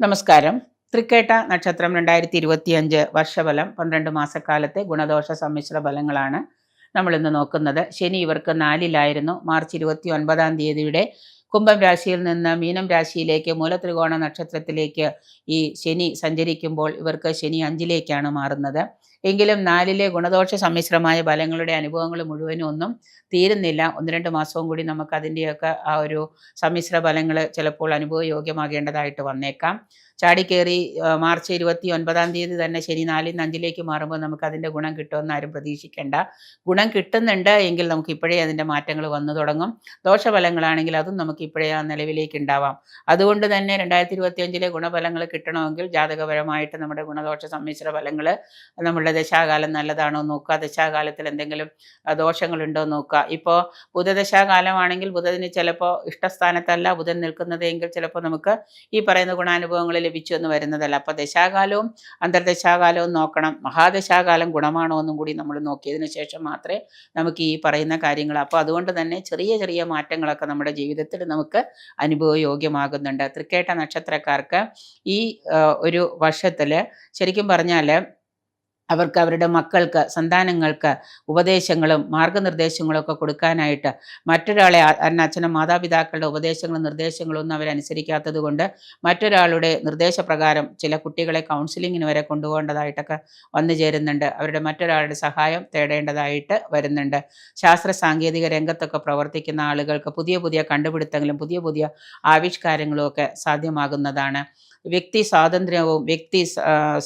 നമസ്കാരം. തൃക്കേട്ട നക്ഷത്രം രണ്ടായിരത്തി ഇരുപത്തിയഞ്ച് വർഷഫലം പന്ത്രണ്ട് മാസക്കാലത്തെ ഗുണദോഷ സമ്മിശ്ര ഫലങ്ങളാണ് നമ്മൾ ഇന്ന് നോക്കുന്നത്. ശനി ഇവർക്ക് നാലിലായിരുന്നു. മാർച്ച് ഇരുപത്തി ഒൻപതാം തീയതിയുടെ കുംഭം രാശിയിൽ നിന്ന് മീനം രാശിയിലേക്ക് മൂലത്രികോണ നക്ഷത്രത്തിലേക്ക് ഈ ശനി സഞ്ചരിക്കുമ്പോൾ ഇവർക്ക് ശനി അഞ്ചിലേക്കാണ് മാറുന്നത്. എങ്കിലും നാലിലെ ഗുണദോഷ സമ്മിശ്രമായ ഫലങ്ങളുടെ അനുഭവങ്ങൾ മുഴുവനും ഒന്നും തീരുന്നില്ല. ഒന്ന് രണ്ട് മാസവും കൂടി നമുക്ക് അതിന്റെയൊക്കെ ആ ഒരു സമ്മിശ്ര ഫലങ്ങൾ ചിലപ്പോൾ അനുഭവയോഗ്യമാകേണ്ടതായിട്ട് വന്നേക്കാം. ചാടിക്കേറി മാർച്ച് ഇരുപത്തി ഒൻപതാം തീയതി തന്നെ ശനി നാലിൽ അഞ്ചിലേക്ക് മാറുമ്പോൾ നമുക്ക് അതിന്റെ ഗുണം കിട്ടുമെന്ന് ആരും പ്രതീക്ഷിക്കേണ്ട. ഗുണം കിട്ടുന്നുണ്ട് എങ്കിൽ നമുക്ക് ഇപ്പോഴേ അതിന്റെ മാറ്റങ്ങൾ വന്നു തുടങ്ങും. ദോഷഫലങ്ങളാണെങ്കിൽ അതും നമുക്ക് ഇപ്പോഴേ ആ നിലവിലേക്ക് ഉണ്ടാവാം. അതുകൊണ്ട് തന്നെ രണ്ടായിരത്തി ഇരുപത്തി അഞ്ചിലെ ഗുണഫലങ്ങൾ കിട്ടണമെങ്കിൽ ജാതകപരമായിട്ട് നമ്മുടെ ഗുണദോഷ സമ്മിശ്ര ഫലങ്ങൾ നമ്മളുടെ ദശാകാലം നല്ലതാണോ നോക്കുക. ദശാകാലത്തിൽ എന്തെങ്കിലും ദോഷങ്ങളുണ്ടോ നോക്കുക. ഇപ്പോൾ ബുധദശാകാലമാണെങ്കിൽ ബുധന് ചിലപ്പോൾ ഇഷ്ടസ്ഥാനത്തല്ല. ബുധൻ നിൽക്കുന്നതെങ്കിൽ ചിലപ്പോൾ നമുക്ക് ഈ പറയുന്ന ഗുണാനുഭവങ്ങൾ ലഭിച്ചു എന്ന് വരുന്നതല്ല. അപ്പോൾ ദശാകാലവും അന്തർദശാകാലവും നോക്കണം. മഹാദശാകാലം ഗുണമാണോ എന്നും കൂടി നമ്മൾ നോക്കിയതിന് ശേഷം മാത്രമേ നമുക്ക് ഈ പറയുന്ന കാര്യങ്ങൾ. അപ്പോൾ അതുകൊണ്ട് തന്നെ ചെറിയ ചെറിയ മാറ്റങ്ങളൊക്കെ നമ്മുടെ ജീവിതത്തിൽ നമുക്ക് അനുഭവയോഗ്യമാകുന്നുണ്ട്. തൃക്കേട്ട നക്ഷത്രക്കാർക്ക് ഈ ഒരു വർഷത്തിൽ ശരിക്കും പറഞ്ഞാൽ അവർക്ക് അവരുടെ മക്കൾക്ക് സന്താനങ്ങൾക്ക് ഉപദേശങ്ങളും മാർഗനിർദ്ദേശങ്ങളും ഒക്കെ കൊടുക്കാനായിട്ട് മറ്റൊരാളെ അച്ഛനും മാതാപിതാക്കളുടെ ഉപദേശങ്ങളും നിർദ്ദേശങ്ങളും ഒന്നും അവരനുസരിക്കാത്തത് കൊണ്ട് മറ്റൊരാളുടെ നിർദ്ദേശപ്രകാരം ചില കുട്ടികളെ കൗൺസിലിങ്ങിന് വരെ കൊണ്ടുപോകേണ്ടതായിട്ടൊക്കെ വന്നു ചേരുന്നുണ്ട്. അവരുടെ മറ്റൊരാളുടെ സഹായം തേടേണ്ടതായിട്ട് വരുന്നുണ്ട്. ശാസ്ത്ര സാങ്കേതിക രംഗത്തൊക്കെ പ്രവർത്തിക്കുന്ന ആളുകൾക്ക് പുതിയ പുതിയ കണ്ടുപിടുത്തങ്ങളും പുതിയ പുതിയ ആവിഷ്കാരങ്ങളും ഒക്കെ സാധ്യമാകുന്നതാണ്. വ്യക്തി സ്വാതന്ത്ര്യവും വ്യക്തി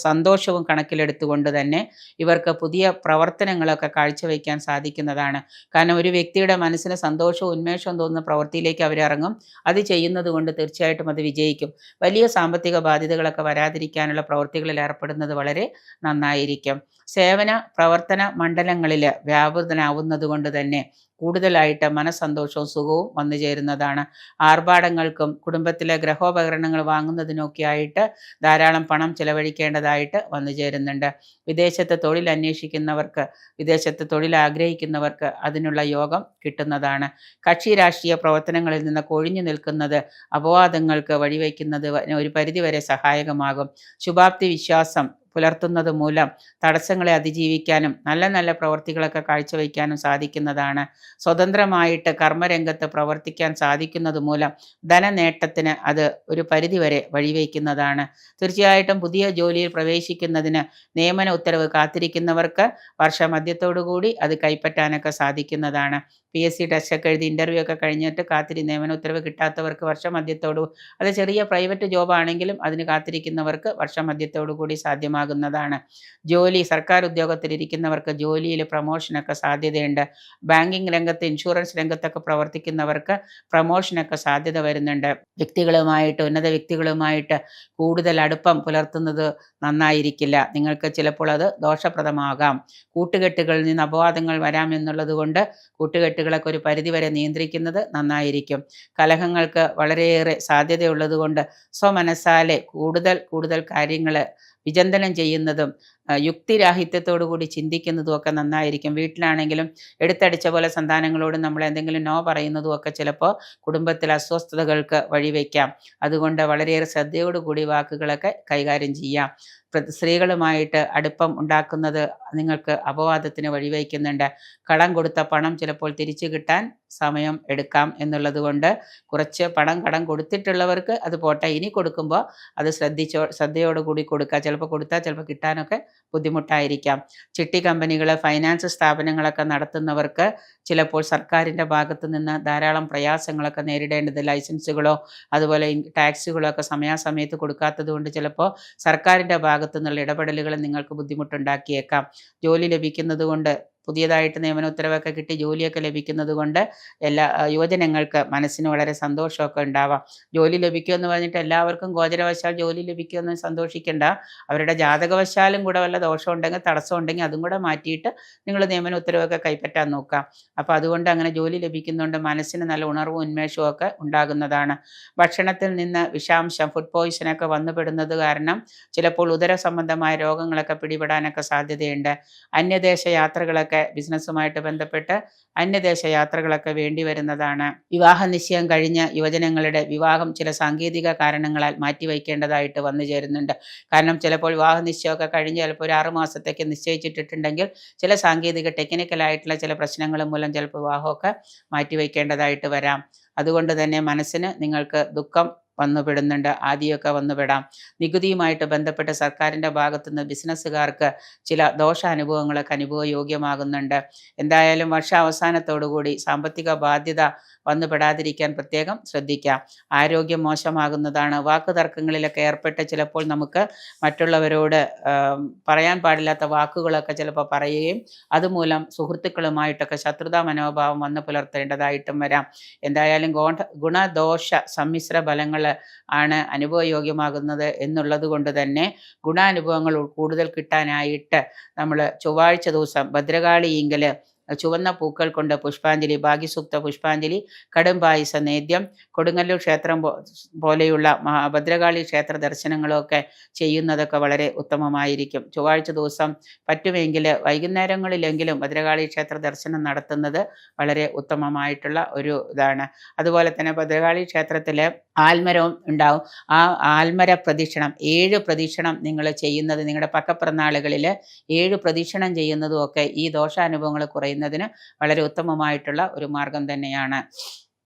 സന്തോഷവും കണക്കിലെടുത്തുകൊണ്ട് തന്നെ ഇവർക്ക് പുതിയ പ്രവർത്തനങ്ങളൊക്കെ കാഴ്ചവെക്കാൻ സാധിക്കുന്നതാണ്. കാരണം ഒരു വ്യക്തിയുടെ മനസ്സിന് സന്തോഷവും ഉന്മേഷവും തോന്നുന്ന പ്രവൃത്തിയിലേക്ക് അവരിറങ്ങും അത് ചെയ്യുന്നത് കൊണ്ട് തീർച്ചയായിട്ടും അത് വിജയിക്കും. വലിയ സാമ്പത്തിക ബാധ്യതകളൊക്കെ വരാതിരിക്കാനുള്ള പ്രവൃത്തികളിൽ ഏർപ്പെടുന്നത് വളരെ നന്നായിരിക്കും. സേവന പ്രവർത്തന മണ്ഡലങ്ങളിൽ വ്യാപൃതനാവുന്നത് കൊണ്ട് തന്നെ കൂടുതലായിട്ട് മനസ്സന്തോഷവും സുഖവും വന്നു ചേരുന്നതാണ്. ആർഭാടങ്ങൾക്കും കുടുംബത്തിലെ ഗ്രഹോപകരണങ്ങൾ വാങ്ങുന്നതിനൊക്കെ ആയിട്ട് ധാരാളം പണം ചിലവഴിക്കേണ്ടതായിട്ട് വന്നു ചേരുന്നുണ്ട്. വിദേശത്ത് തൊഴിൽ അന്വേഷിക്കുന്നവർക്ക് വിദേശത്ത് തൊഴിൽ ആഗ്രഹിക്കുന്നവർക്ക് അതിനുള്ള യോഗം കിട്ടുന്നതാണ്. കക്ഷി രാഷ്ട്രീയ പ്രവർത്തനങ്ങളിൽ നിന്ന് കൊഴിഞ്ഞു നിൽക്കുന്നത് അപവാദങ്ങൾക്ക് വഴിവെക്കുന്നത് ഒരു പരിധിവരെ സഹായകമാകും. ശുഭാപ്തി വിശ്വാസം പുലർത്തുന്നത് മൂലം തടസ്സങ്ങളെ അതിജീവിക്കാനും നല്ല നല്ല പ്രവർത്തികളൊക്കെ കാഴ്ചവെക്കാനും സാധിക്കുന്നതാണ്. സ്വതന്ത്രമായിട്ട് കർമ്മരംഗത്ത് പ്രവർത്തിക്കാൻ സാധിക്കുന്നത് മൂലം ധനനേട്ടത്തിന് അത് ഒരു പരിധിവരെ വഴിവെക്കുന്നതാണ്. തീർച്ചയായിട്ടും പുതിയ ജോലിയിൽ പ്രവേശിക്കുന്നതിന് നിയമന ഉത്തരവ് കാത്തിരിക്കുന്നവർക്ക് വർഷമധ്യത്തോടുകൂടി അത് കൈപ്പറ്റാനൊക്കെ സാധിക്കുന്നതാണ്. പി എസ് സി ടെസ്റ്റൊക്കെ എഴുതി ഇന്റർവ്യൂ ഒക്കെ കഴിഞ്ഞിട്ട് കാത്തിരി നിയമന ഉത്തരവ് കിട്ടാത്തവർക്ക് വർഷമധ്യത്തോടു അത് ചെറിയ പ്രൈവറ്റ് ജോബ് ആണെങ്കിലും അതിന് കാത്തിരിക്കുന്നവർക്ക് വർഷമധ്യത്തോടു കൂടി സാധ്യമാകുന്നതാണ്. ജോലി സർക്കാർ ഉദ്യോഗത്തിലിരിക്കുന്നവർക്ക് ജോലിയിൽ പ്രൊമോഷനൊക്കെ സാധ്യതയുണ്ട്. ബാങ്കിങ് രംഗത്ത് ഇൻഷുറൻസ് രംഗത്തൊക്കെ പ്രവർത്തിക്കുന്നവർക്ക് പ്രൊമോഷനൊക്കെ സാധ്യത വരുന്നുണ്ട്. വ്യക്തികളുമായിട്ട് ഉന്നത വ്യക്തികളുമായിട്ട് കൂടുതൽ അടുപ്പം പുലർത്തുന്നത് നന്നായിരിക്കില്ല. നിങ്ങൾക്ക് ചിലപ്പോൾ അത് ദോഷപ്രദമാകാം. കൂട്ടുകെട്ടുകളിൽ നിന്ന് അപവാദങ്ങൾ വരാമെന്നുള്ളത് കൊണ്ട് കൂട്ടുകെട്ടുകളൊക്കെ ഒരു പരിധിവരെ നിയന്ത്രിക്കുന്നത് നന്നായിരിക്കും. കലഹങ്ങൾക്ക് വളരെയേറെ സാധ്യതയുള്ളതുകൊണ്ട് സ്വമനസ്സാലെ കൂടുതൽ കൂടുതൽ കാര്യങ്ങൾ വിചിന്തനം ചെയ്യുന്നതും യുക്തിരാഹിത്യത്തോടു കൂടി ചിന്തിക്കുന്നതും ഒക്കെ നന്നായിരിക്കും. വീട്ടിലാണെങ്കിലും എടുത്തടിച്ച പോലെ സന്താനങ്ങളോട് നമ്മൾ എന്തെങ്കിലും നോ പറയുന്നതും ഒക്കെ ചിലപ്പോൾ കുടുംബത്തിൽ അസ്വസ്ഥതകൾക്ക് വഴിവെക്കാം അതുകൊണ്ട് വളരെയേറെ ശ്രദ്ധയോടുകൂടി വാക്കുകളൊക്കെ കൈകാര്യം ചെയ്യാം. സ്ത്രീകളുമായിട്ട് അടുപ്പം ഉണ്ടാക്കുന്നത് നിങ്ങൾക്ക് അപവാദത്തിന് വഴിവെക്കുന്നുണ്ട് കടം കൊടുത്ത പണം ചിലപ്പോൾ തിരിച്ചു കിട്ടാൻ സമയം എടുക്കാം എന്നുള്ളത് കൊണ്ട് കുറച്ച് പണം കടം കൊടുത്തിട്ടുള്ളവർക്ക് അത് പോട്ടെ. ഇനി കൊടുക്കുമ്പോൾ അത് ശ്രദ്ധിച്ചോ ശ്രദ്ധയോടുകൂടി കൊടുക്കുക ചിലപ്പോൾ കൊടുത്താൽ ചിലപ്പോൾ കിട്ടാനൊക്കെ ബുദ്ധിമുട്ടായിരിക്കാം. ചിട്ടി കമ്പനികൾ ഫൈനാൻസ് സ്ഥാപനങ്ങളൊക്കെ നടത്തുന്നവർക്ക് ചിലപ്പോൾ സർക്കാരിന്റെ ഭാഗത്തു നിന്ന് ധാരാളം പ്രയാസങ്ങളൊക്കെ നേരിടേണ്ടത്. ലൈസൻസുകളോ അതുപോലെ ടാക്സുകളോ ഒക്കെ സമയാസമയത്ത് കൊടുക്കാത്തത് കൊണ്ട് ചിലപ്പോൾ സർക്കാരിന്റെ ഭാഗത്തു നിന്നുള്ള ഇടപെടലുകൾ നിങ്ങൾക്ക് ബുദ്ധിമുട്ടുണ്ടാക്കിയേക്കാം. ജോലി ലഭിക്കുന്നത് കൊണ്ട് പുതിയതായിട്ട് നിയമന ഉത്തരവൊക്കെ കിട്ടി ജോലിയൊക്കെ ലഭിക്കുന്നത് കൊണ്ട് എല്ലാ യുവജനങ്ങൾക്ക് മനസ്സിന് വളരെ സന്തോഷമൊക്കെ ഉണ്ടാവാം. ജോലി ലഭിക്കുമെന്ന് പറഞ്ഞിട്ട് എല്ലാവർക്കും ഗോചരവശാൽ ജോലി ലഭിക്കുമെന്ന് സന്തോഷിക്കേണ്ട. അവരുടെ ജാതകവശാലും കൂടെ വല്ല ദോഷം ഉണ്ടെങ്കിൽ തടസ്സം ഉണ്ടെങ്കിൽ അതും കൂടെ മാറ്റിയിട്ട് നിങ്ങൾ നിയമന ഉത്തരവൊക്കെ കൈപ്പറ്റാൻ നോക്കാം. അപ്പോൾ അതുകൊണ്ട് അങ്ങനെ ജോലി ലഭിക്കുന്നതുകൊണ്ട് മനസ്സിന് നല്ല ഉണർവും ഉന്മേഷവും ഒക്കെ ഉണ്ടാകുന്നതാണ്. ഭക്ഷണത്തിൽ നിന്ന് വിഷാംശം ഫുഡ് പോയിസനൊക്കെ വന്നുപെടുന്നത് കാരണം ചിലപ്പോൾ ഉദര സംബന്ധമായ രോഗങ്ങളൊക്കെ പിടിപെടാനൊക്കെ സാധ്യതയുണ്ട്. അന്യദേശ യാത്രകളൊക്കെ ചിലർക്കൊക്കെ ബിസിനസ്സുമായിട്ട് ബന്ധപ്പെട്ട് അന്യദേശ യാത്രകളൊക്കെ വേണ്ടി വരുന്നതാണ്. വിവാഹ നിശ്ചയം കഴിഞ്ഞ യുവജനങ്ങളുടെ വിവാഹം ചില സാങ്കേതിക കാരണങ്ങളാൽ മാറ്റിവെക്കേണ്ടതായിട്ട് വന്നു ചേരുന്നുണ്ട്. കാരണം ചിലപ്പോൾ വിവാഹ നിശ്ചയമൊക്കെ കഴിഞ്ഞ് ചിലപ്പോൾ ഒരു ആറുമാസത്തേക്ക് നിശ്ചയിച്ചിട്ടുണ്ടെങ്കിൽ ചില സാങ്കേതിക ടെക്നിക്കലായിട്ടുള്ള ചില പ്രശ്നങ്ങൾ മൂലം ചിലപ്പോൾ വിവാഹമൊക്കെ മാറ്റിവെക്കേണ്ടതായിട്ട് വരാം. അതുകൊണ്ട് തന്നെ മനസ്സിന് നിങ്ങൾക്ക് ദുഃഖം വന്നുപെടുന്നുണ്ട്. ആദ്യമൊക്കെ വന്നുപെടാം. നികുതിയുമായിട്ട് ബന്ധപ്പെട്ട് സർക്കാരിന്റെ ഭാഗത്തുനിന്ന് ബിസിനസ്സുകാർക്ക് ചില ദോഷാനുഭവങ്ങളൊക്കെ അനുഭവയോഗ്യമാകുന്നുണ്ട്. എന്തായാലും വർഷാവസാനത്തോടുകൂടി സാമ്പത്തിക ബാധ്യത വന്നുപെടാതിരിക്കാൻ പ്രത്യേകം ശ്രദ്ധിക്കാം. ആരോഗ്യം മോശമാകുന്നതാണ്. വാക്കുതർക്കങ്ങളിലൊക്കെ ഏർപ്പെട്ട് ചിലപ്പോൾ നമുക്ക് മറ്റുള്ളവരോട് പറയാൻ പാടില്ലാത്ത വാക്കുകളൊക്കെ ചിലപ്പോൾ പറയുകയും അതുമൂലം സുഹൃത്തുക്കളുമായിട്ടൊക്കെ ശത്രുതാ മനോഭാവം വന്നു പുലർത്തേണ്ടതായിട്ടും വരാം. എന്തായാലും ഗോണ ഗുണദോഷ സമ്മിശ്ര ഫലങ്ങൾ ആണ് അനുഭവയോഗ്യമാകുന്നത് എന്നുള്ളത് കൊണ്ട് തന്നെ ഗുണാനുഭവങ്ങൾ കൂടുതൽ കിട്ടാനായിട്ട് നമ്മൾ ചൊവ്വാഴ്ച ദിവസം ഭദ്രകാളിയിങ്കൽ ചുവന്ന പൂക്കൾ കൊണ്ട് പുഷ്പാഞ്ജലി ഭാഗ്യസൂക്ത പുഷ്പാഞ്ജലി കടും പായസ നേദ്യം കൊടുങ്ങല്ലൂർ ക്ഷേത്രം പോലെയുള്ള ഭദ്രകാളി ക്ഷേത്ര ദർശനങ്ങളൊക്കെ ചെയ്യുന്നതൊക്കെ വളരെ ഉത്തമമായിരിക്കും. ചൊവ്വാഴ്ച ദിവസം പറ്റുമെങ്കിൽ വൈകുന്നേരങ്ങളിലെങ്കിലും ഭദ്രകാളി ക്ഷേത്ര ദർശനം നടത്തുന്നത് വളരെ ഉത്തമമായിട്ടുള്ള ഒരു ഇതാണ്. അതുപോലെ തന്നെ ഭദ്രകാളി ക്ഷേത്രത്തിൽ ആൽമരവും ഉണ്ടാവും. ആ ആൽമര പ്രദക്ഷിണം ഏഴ് പ്രദീക്ഷണം നിങ്ങൾ ചെയ്യുന്നത് നിങ്ങളുടെ പക്കപ്പിറന്നാളുകളിൽ ഏഴ് പ്രദീക്ഷണം ചെയ്യുന്നതും ഒക്കെ ഈ ദോഷാനുഭവങ്ങൾ കുറയുന്നതിന് വളരെ ഉത്തമമായിട്ടുള്ള ഒരു മാർഗം തന്നെയാണ്.